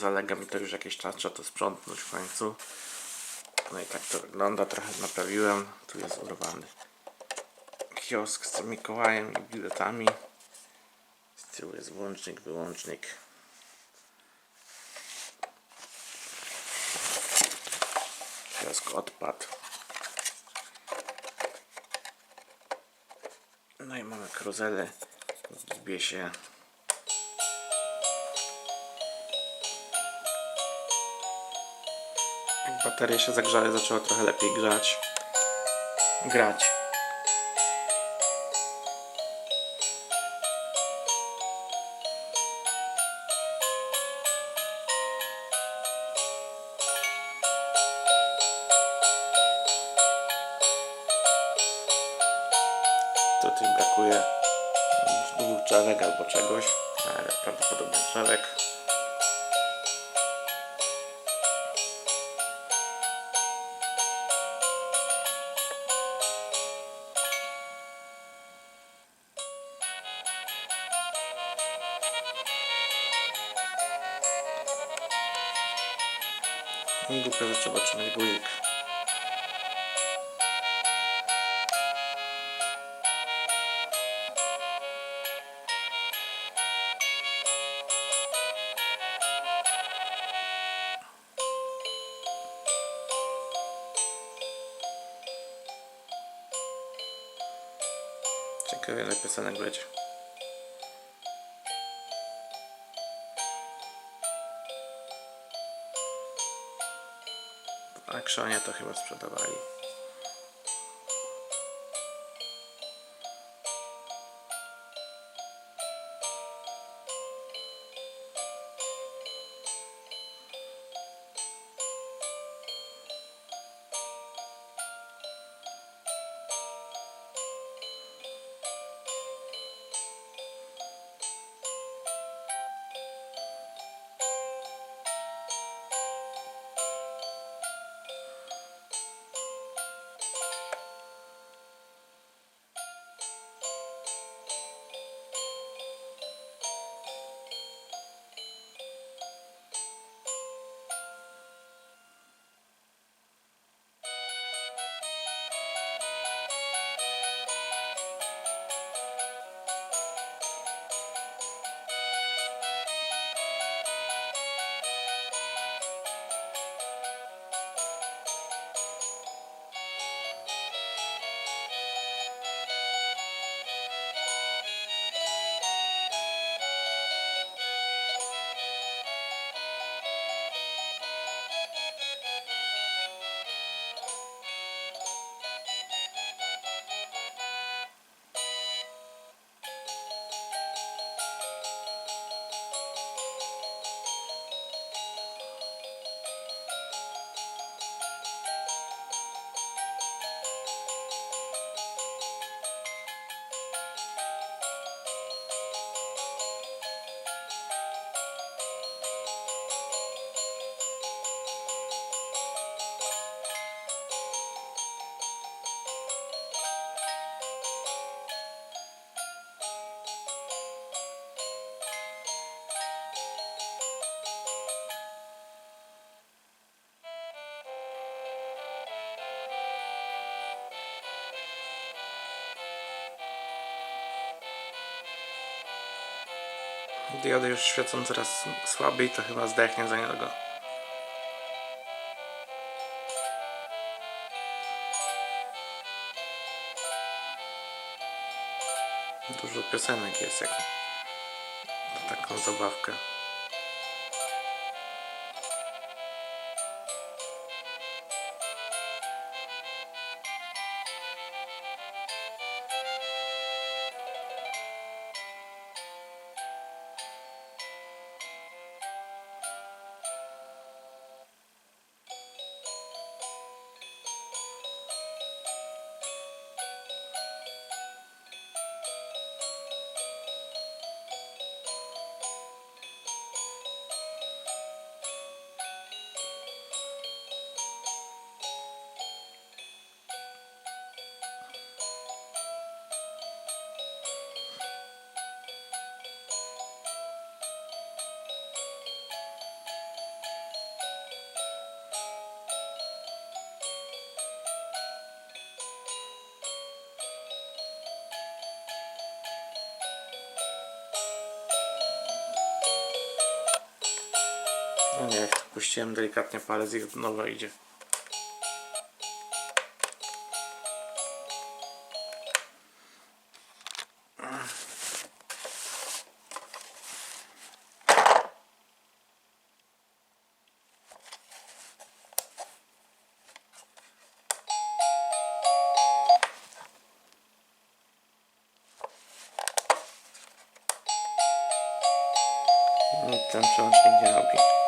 zalega mi to już jakiś czas, trzeba to sprzątnąć w końcu. No i tak to wygląda, trochę naprawiłem. Tu jest urwany kiosk z Mikołajem i biletami. Z tyłu jest włącznik, wyłącznik. Kiosk odpadł. No i mamy karuzelę w Gibiesie. Baterie się zagrzały, zaczęło trochę lepiej grzać. Grać. Tutaj brakuje dwóch albo czegoś, ale prawdopodobnie drzewek. Głupio, że trzeba trzymać guzik. Ciekawe ile piosenek będzie. Actionie to chyba sprzedawali. Diody już świecą coraz słabiej, to chyba zdechnie za niedługo. Dużo piosenek jest jak na taką zabawkę. No nie, jak puściłem delikatnie palec i nowo idzie. No, ten przełącznik nie robi.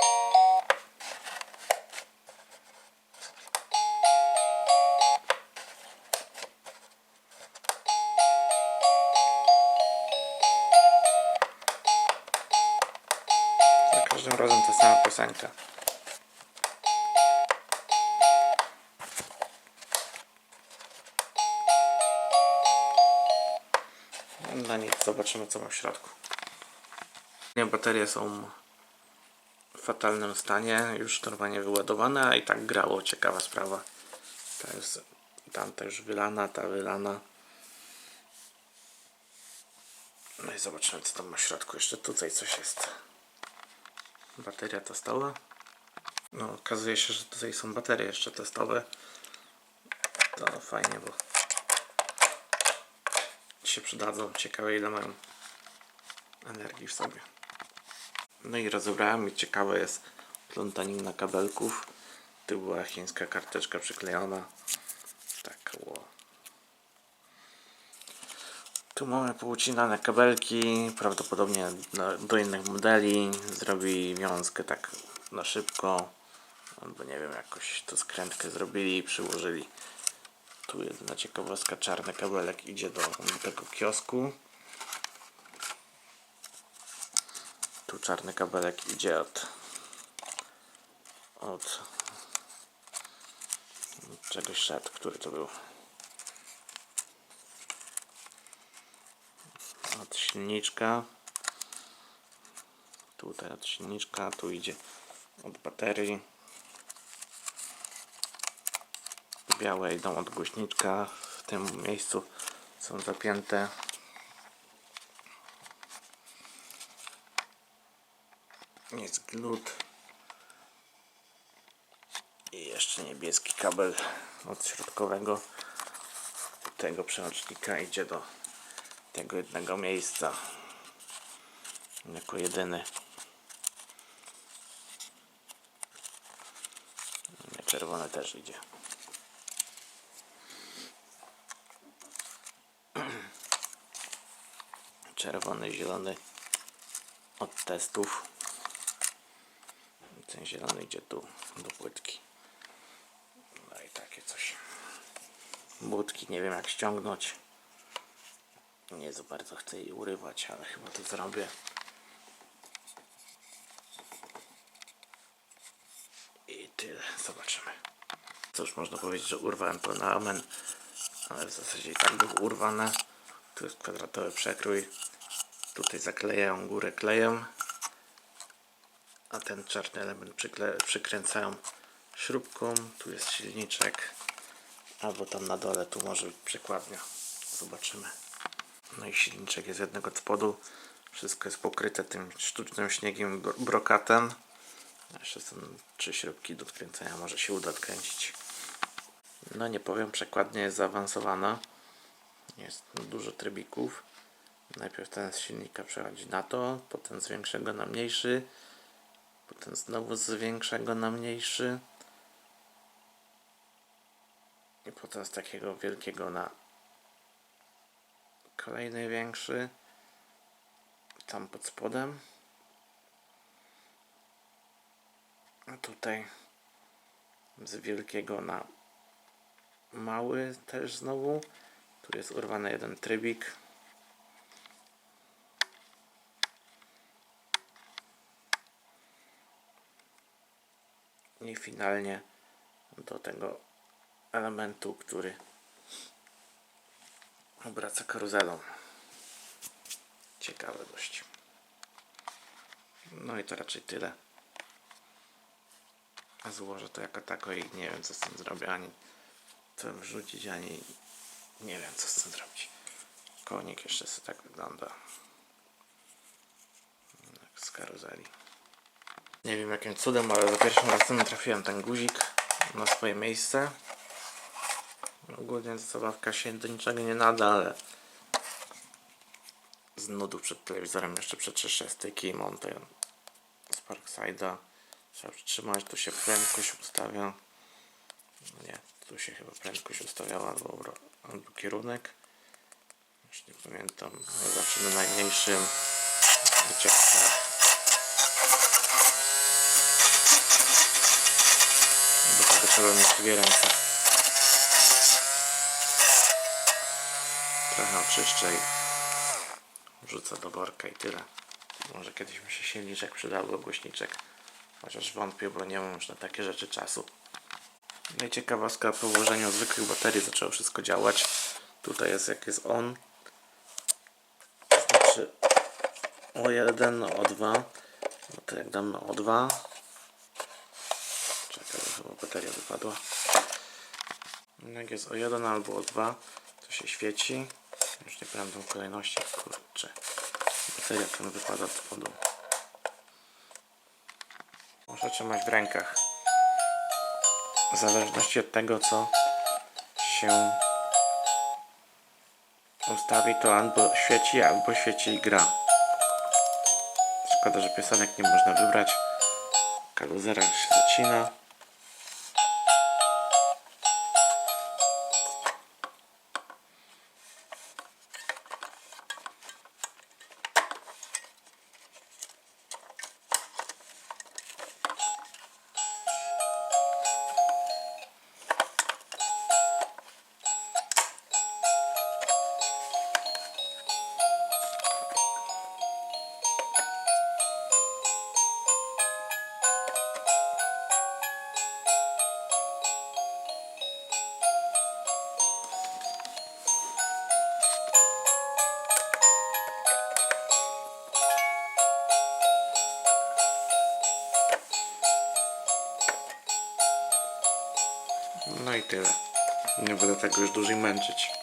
Każdym razem ta sama piosenka. No nic, zobaczymy co ma w środku. Baterie są w fatalnym stanie, już normalnie wyładowane, a i tak grało, ciekawa sprawa. Ta jest, tamta już wylana, ta wylana. No i zobaczymy co tam ma w środku. Jeszcze tutaj coś jest. Bateria testowa. No okazuje się, że tutaj są baterie jeszcze testowe. To fajnie, bo się przydadzą. Ciekawe ile mają energii w sobie. No i rozebrałem i ciekawe jest plątanina kabelków. Tu była chińska karteczka przyklejona. Tak było. Tu mamy poucinane kabelki, prawdopodobnie do, do innych modeli. Zrobili wiązkę tak na szybko. Albo nie wiem, jakoś to skrętkę zrobili i przyłożyli. Tu jedna ciekawostka, czarny kabelek idzie do tego kiosku. Tu czarny kabelek idzie od od czegoś szedł, który to był od silniczka tutaj od silniczka tu idzie od baterii. Białe idą od głośniczka. W tym miejscu są zapięte. Jest glut. I jeszcze niebieski kabel od środkowego tego przełącznika idzie do tego jednego miejsca. Jako jedyny. Czerwony też idzie. Czerwony, zielony od testów. Ten zielony idzie tu do płytki. No i takie coś. Budki nie wiem jak ściągnąć nie za bardzo chcę jej urywać ale chyba to zrobię. I tyle zobaczymy. Cóż można powiedzieć że urwałem to na amen ale w zasadzie i tak było urwane tu jest kwadratowy przekrój. Tutaj zaklejają górę klejem a ten czarny element przykręcają śrubką. Tu jest silniczek. Albo tam na dole tu może być przekładnia. Zobaczymy no i silniczek jest jednego od spodu. Wszystko jest pokryte tym sztucznym śniegiem bro- brokatem. Jeszcze są trzy śrubki do odkręcenia może się uda odkręcić. No nie powiem przekładnia jest zaawansowana. Jest dużo trybików. Najpierw ten z silnika przechodzi na to potem z większego na mniejszy potem znowu z większego na mniejszy. I potem z takiego wielkiego na kolejny większy. Tam pod spodem. A tutaj z wielkiego na mały też znowu. Tu jest urwany jeden trybik. I finalnie do tego elementu, który obraca karuzelą. Ciekawe dość. No i to raczej tyle. A złożę to jako tako i nie wiem co z tym zrobię, ani co wrzucić, ani nie wiem co z tym zrobić. Konik jeszcze sobie tak wygląda. Jak z karuzeli. Nie wiem jakim cudem, ale za pierwszym razem trafiłem ten guzik na swoje miejsce. Ogólnie zabawka się do niczego nie nada, ale z nudów przed telewizorem jeszcze przeczyszczę styki i montuję z Parkside'a. Trzeba przytrzymać, tu się prędkość ustawia. No nie, tu się chyba prędkość ustawiała albo, albo kierunek. Już nie pamiętam. Zawsze na najmniejszym wycieczkach. Do tego trzeba mieć dwie ręce. Oczyszczę i wrzucę do worka i tyle. Może kiedyś mi się silniczek przydał do głośniczek. Chociaż wątpię, bo nie mam już na takie rzeczy czasu. No i ciekawostka po włożeniu zwykłych baterii zaczęło wszystko działać. Tutaj jest jak jest on. Znaczy O1 na O2. No to jak dam na O2. Czekaj, chyba bateria wypadła. No Jak jest O1 albo O2, to się świeci. Już nie pamiętam kolejności. Kurczę. Bateria tam wypada z spodu. Muszę trzymać w rękach. W zależności od tego, co się ustawi, to albo świeci, albo świeci i gra. Szkoda, że piosenek nie można wybrać. Kaluzera się zacina. No i tyle. Nie będę tego już dłużej męczyć.